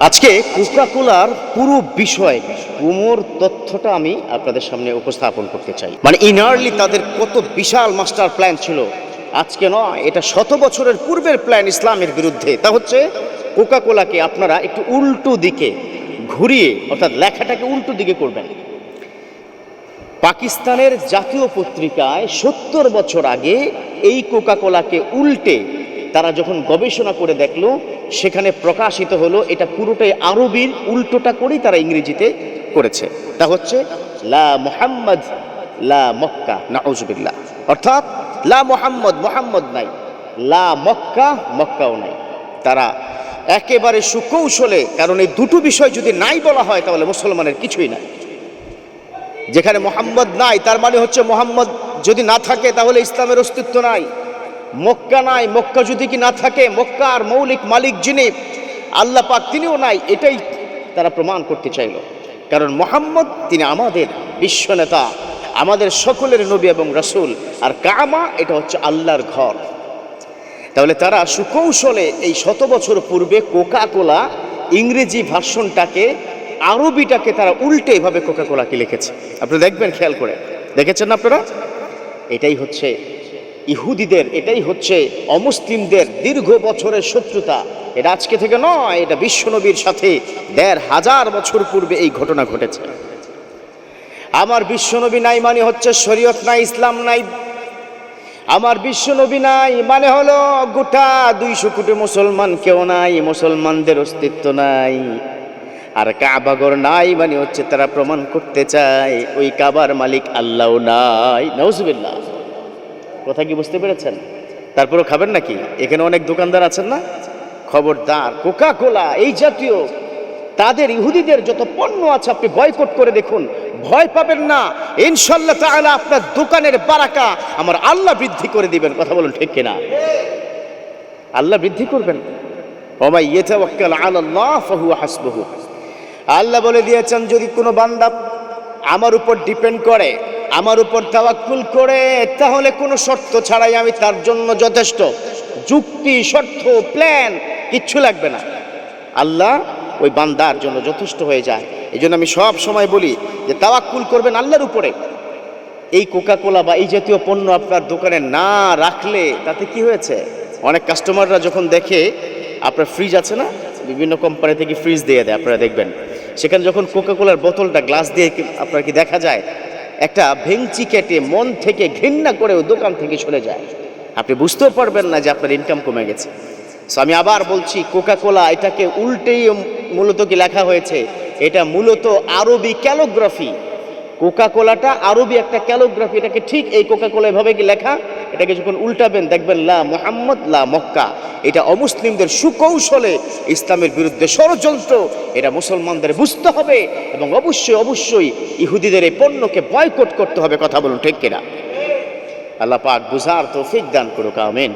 আজকে কোকাকোলার পুরো বিষয়, কুমোর তথ্যটা আমি আপনাদের সামনে উপস্থাপন করতে চাই। মানে ইনারলি তাদের কত বিশাল মাস্টার প্ল্যান ছিল। আজকে নয়, এটা শত বছরের পূর্বের প্ল্যান ইসলামের বিরুদ্ধে। তা হচ্ছে, কোকাকোলাকে আপনারা একটু উল্টো দিকে ঘুরিয়ে, অর্থাৎ লেখাটাকে উল্টো দিকে করবেন। পাকিস্তানের জাতীয় পত্রিকায় সত্তর বছর আগে এই কোকাকোলাকে উল্টে তারা যখন গবেষণা করে দেখল, সেখানে প্রকাশিত হলো, এটা পুরোটাই আরবির উল্টোটা করেই তারা ইংরেজিতে করেছে। তা হচ্ছে, লা মোহাম্মদ, লা মক্কা, নাউজুবিল্লাহ। অর্থাৎ, লা মোহাম্মদ মোহাম্মদ নাই। লা মক্কা, মক্কাও নাই। তারা একেবারে সুকৌশলে, কারণ এই দুটো বিষয় যদি নাই বলা হয়, তাহলে মুসলমানের কিছুই নাই। যেখানে মোহাম্মদ নাই, তার মানে হচ্ছে মোহাম্মদ যদি না থাকে, তাহলে ইসলামের অস্তিত্ব নাই। মক্কা নাই, মক্কা যদি কি না থাকে, মক্কার মৌলিক মালিক যিনি, আল্লাহ পাক তিনিও নাই, এটাই তারা প্রমাণ করতে চাইল। কারণ মোহাম্মদ তিনি আমাদের বিশ্বনেতা আমাদের সকলের নবী এবং রসুল, আর কামা এটা হচ্ছে আল্লাহর ঘর। তাহলে তারা সুকৌশলে এই শত বছর পূর্বে কোকা কোলা ইংরেজি ভার্সনটাকে আরবিটাকে তারা উল্টে এভাবে কোকা কোলাকে লিখেছে। আপনি দেখবেন, খেয়াল করে। দেখেছেন আপনারা? এটাই হচ্ছে ইহুদিদের, এটাই হচ্ছে অমুসলিমদের দীর্ঘ বছরের শত্রুতা। এটা আজকে থেকে নয়, এটা বিশ্বনবীর সাথে দেড় হাজার বছর পূর্বে এই ঘটনা ঘটেছে। আমার বিশ্বনবী নাই মানে হচ্ছে শরীয়ত নাই, ইসলাম নাই। আমার বিশ্বনবী নাই মানে হলো গোটা দুইশো কোটি মুসলমান কেউ নাই, মুসলমানদের অস্তিত্ব নাই। আর কাবাগর নাই মানে হচ্ছে তারা প্রমাণ করতে চায়, ওই কাবার মালিক আল্লাহ নাই নজবিল্লাহ কথা কি বুঝতে পেরেছেন? তারপরেও খাবেন নাকি? এখানে অনেক দোকানদার আছেন না? খবরদার কোকা কোলা এই জাতীয় তাদের ইহুদিদের যত পণ্য আছে আপনি বয়কট করে দেখুন। ভয় পাবেন না। ইনশাল্লাহ তাহলে আপনার দোকানের বারাকা আমার আল্লাহ বৃদ্ধি করে দিবেন। কথা বলুন ঠিক কিনা? আল্লাহ বৃদ্ধি করবেন। ওমাই ইয়াতাওয়াক্কাল আলাল্লাহ ফাহুয়া হাসবুহু। আল্লাহ বলে দিয়েছেন, যদি কোনো বান্দা আমার উপর ডিপেন্ড করে আমার উপর তাওয়াক্কুল করে, তাহলে কোনো শর্ত ছাড়াই আমি তার জন্য যথেষ্ট। যুক্তি, শর্ত প্ল্যান কিচ্ছু লাগবে না। আল্লাহ ওই বান্দার জন্য যথেষ্ট হয়ে যায়। এই জন্য আমি সব সময় বলি যে তাওয়াক্কুল করবেন আল্লাহর উপরে। এই কোকা কোলা বা এই জাতীয় পণ্য আপনার দোকানে না রাখলে তাতে কি হয়েছে? অনেক কাস্টমাররা যখন দেখে, আপনার ফ্রিজ আছে না? বিভিন্ন কোম্পানি থেকে ফ্রিজ দিয়ে দেয়, আপনারা দেখবেন। সেখানে যখন কোকা কোলার বোতলটা গ্লাস দিয়ে আপনার কি দেখা যায়? একটা ভেংচি কেটে মন থেকে ঘৃণা করে দোকান থেকে চলে যায়। আপনি বুঝতেও পারবেন না যে আপনার ইনকাম কমে গেছে। সো আমি আবার বলছি কোকা কোলা এটাকে উল্টেই মূলত কি লেখা হয়েছে? এটা মূলত আরবি ক্যালোগ্রাফি কোকা কোলাটা আরবি একটা ক্যালোগ্রাফি এটাকে ঠিক এই কোকা কোলা এভাবে কি লেখা? এটাকে যখন উল্টাবেন, দেখবেন লা মোহাম্মদ, লা মক্কা। এটা অমুসলিমদের সুকৌশলে ইসলামের বিরুদ্ধে ষড়যন্ত্র, এটা মুসলমানদের বুঝতে হবে এবং অবশ্যই অবশ্যই ইহুদিদের এই পণ্যকে বয়কট করতে হবে, কথা বলুন ঠিক কিনা? আল্লাহ পাক বুঝার তৌফিক দান করুক, আমিন।